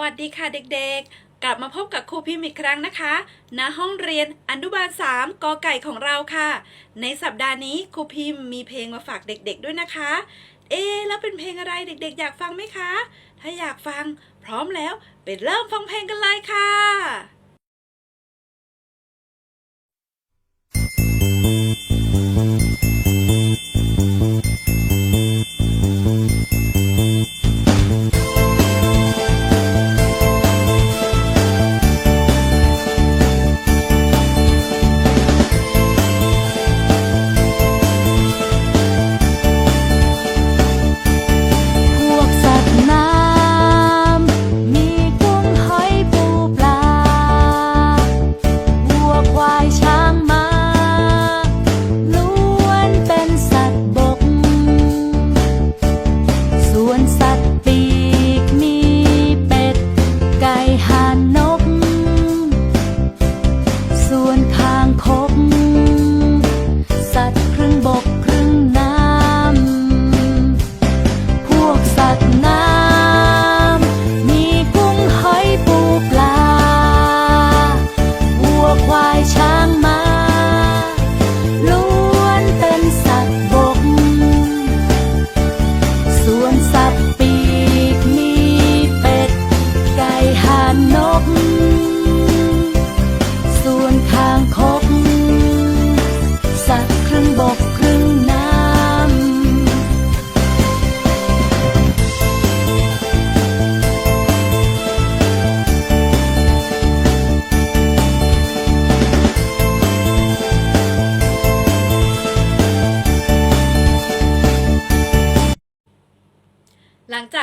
วัสดีค่ะเด็กๆ กลับมาพบกับครูพิมพ์อีกครั้งนะคะณห้องเรียนอนุบาล 3กอไก่ของเราค่ะ ในสัปดาห์นี้ครูพิมพ์มีเพลงมาฝากเด็กๆด้วยนะคะ เอ๊แล้วเป็นเพลงอะไรเด็กๆ อยากฟังไหมคะ ถ้าอยากฟังพร้อมแล้วไปเริ่มฟังเพลงกันเลยค่ะ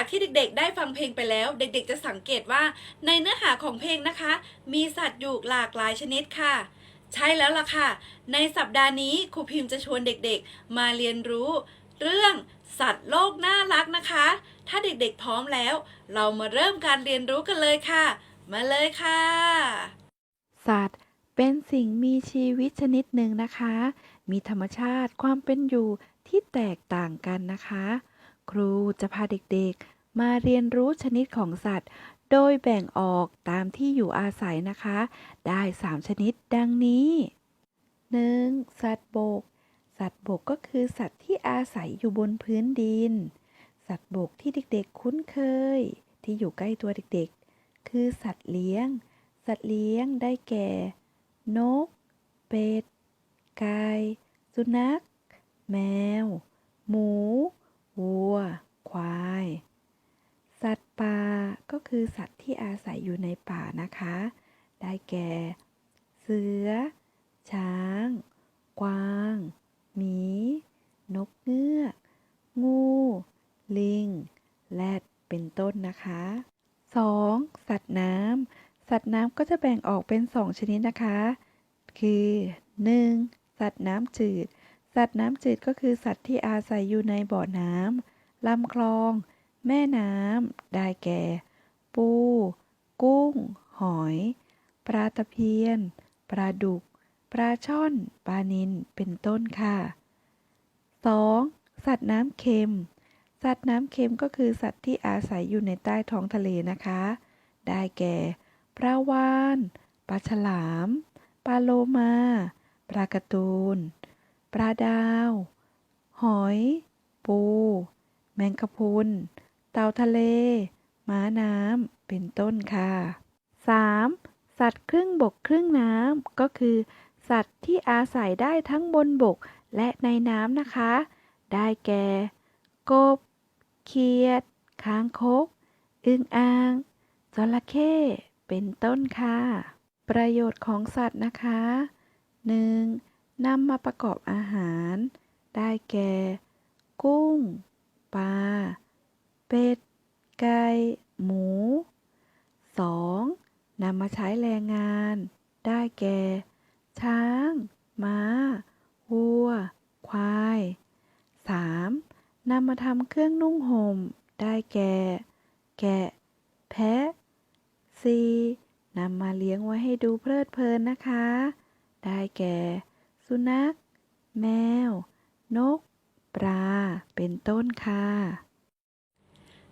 ที่เด็กๆ ได้ฟังเพลงไปแล้ว เด็กๆ จะสังเกตว่าในเนื้อหาของเพลงนะคะ มีสัตว์อยู่หลากหลายชนิดค่ะ ใช่แล้วล่ะค่ะ ในสัปดาห์นี้ครูพิมพ์จะชวนเด็กๆ มาเรียนรู้ เรื่องสัตว์โลกน่ารักนะคะ ถ้าเด็กๆพร้อมแล้ว เรามาเริ่มการเรียนรู้กันเลยค่ะ มาเลยค่ะ สัตว์เป็นสิ่งมีชีวิตชนิดหนึ่งนะคะ มีธรรมชาติความเป็นอยู่ที่แตกต่างกันนะคะ ครูจะพาเด็กๆ มาเรียนรู้ชนิดของสัตว์ โดยแบ่งออกตามที่อยู่อาศัยนะคะ ได้ 3 ชนิดดังนี้ 1. สัตว์บก สัตว์บกก็คือสัตว์ที่อาศัยอยู่บนพื้นดิน สัตว์บกที่เด็กๆคุ้นเคย ที่อยู่ใกล้ตัวเด็กๆ คือสัตว์เลี้ยง สัตว์เลี้ยงได้แก่ นก เป็ด ไก่ สุนัข แมว หมู วัว ควาย สัตว์ป่าก็คือสัตว์ที่อาศัยอยู่ในป่านะคะ ได้แก่ เสือ ช้าง กวาง หมี นกเงือก งู ลิง แรด เป็นต้นนะคะ 2. สัตว์น้ำ สัตว์น้ำก็จะแบ่งออกเป็น 2 ชนิดนะคะ คือ 1. สัตว์น้ำจืด สัตว์น้ำจืดก็คือสัตว์ที่อาศัยอยู่ในบ่อน้ำลำคลอง แม่น้ำได้แก่ ปู กุ้ง หอย ปลาตะเพียน ปลาดุก ปลาช่อน ปลานิล เป็นต้นค่ะ 2. สัตว์น้ำเค็ม สัตว์น้ำเค็มก็คือสัตว์ที่อาศัยอยู่ในใต้ท้องทะเลนะคะ ได้แก่ ปลาวาฬปลาฉลาม ปลาโลมา ปลากระตูน ปลาดาว หอย ปู แมงกะพรุน เต่าทะเล ม้าน้ำ เป็นต้นค่ะ 3. สัตว์ครึ่งบกครึ่งน้ำ ก็คือ สัตว์ที่อาศัยได้ทั้งบนบกและในน้ำนะคะ ได้แก่ กบ เขียด ค้างคก อึ่งอ่าง จระเข้ เป็นต้นค่ะ ประโยชน์ของสัตว์นะคะ 1. นำมาประกอบอาหาร ได้แก่ กุ้ง ปลา เป็ด ไก่ หมู 2. นำมาใช้แรงงาน ได้แก่ ช้าง ม้า วัว ควาย 3. นำมาทำเครื่องนุ่งห่ม ได้แก่ แกะ แพะ 4. นำมาเลี้ยงไว้ให้ดูเพลิดเพลินนะคะ ได้แก่ สุนัข แมว นก ปลา เป็นต้นค่ะ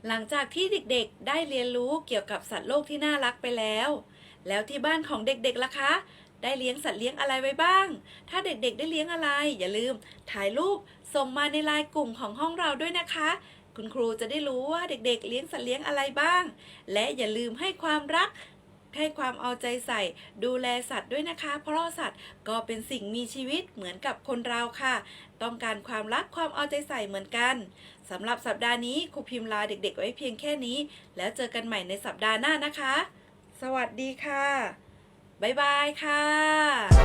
หลังจากที่เด็กๆ ได้เรียนรู้เกี่ยวกับสัตว์โลกที่น่ารักไปแล้ว แล้วที่บ้านของเด็กๆล่ะคะ ได้เลี้ยงสัตว์เลี้ยงอะไรไว้บ้าง ถ้าเด็กๆ ได้เลี้ยงอะไร อย่าลืม ถ่ายรูปส่งมาในไลน์กลุ่มของห้องเราด้วยนะคะ คุณครูจะได้รู้ว่าเด็กๆ เลี้ยงสัตว์เลี้ยงอะไรบ้าง และอย่าลืมให้ความรัก ให้ความเอาใจใส่ ดูแลสัตว์ด้วยนะคะ เพราะสัตว์ก็เป็นสิ่งมีชีวิตเหมือนกับคนเราค่ะ ต้องการความรักความเอาใจใส่เหมือนกันสำหรับสัปดาห์นี้ครูพิมพ์ลาเด็กๆ ไว้เพียงแค่นี้ แล้วเจอกันใหม่ในสัปดาห์หน้านะคะ สวัสดีค่ะ บ๊ายบายค่ะ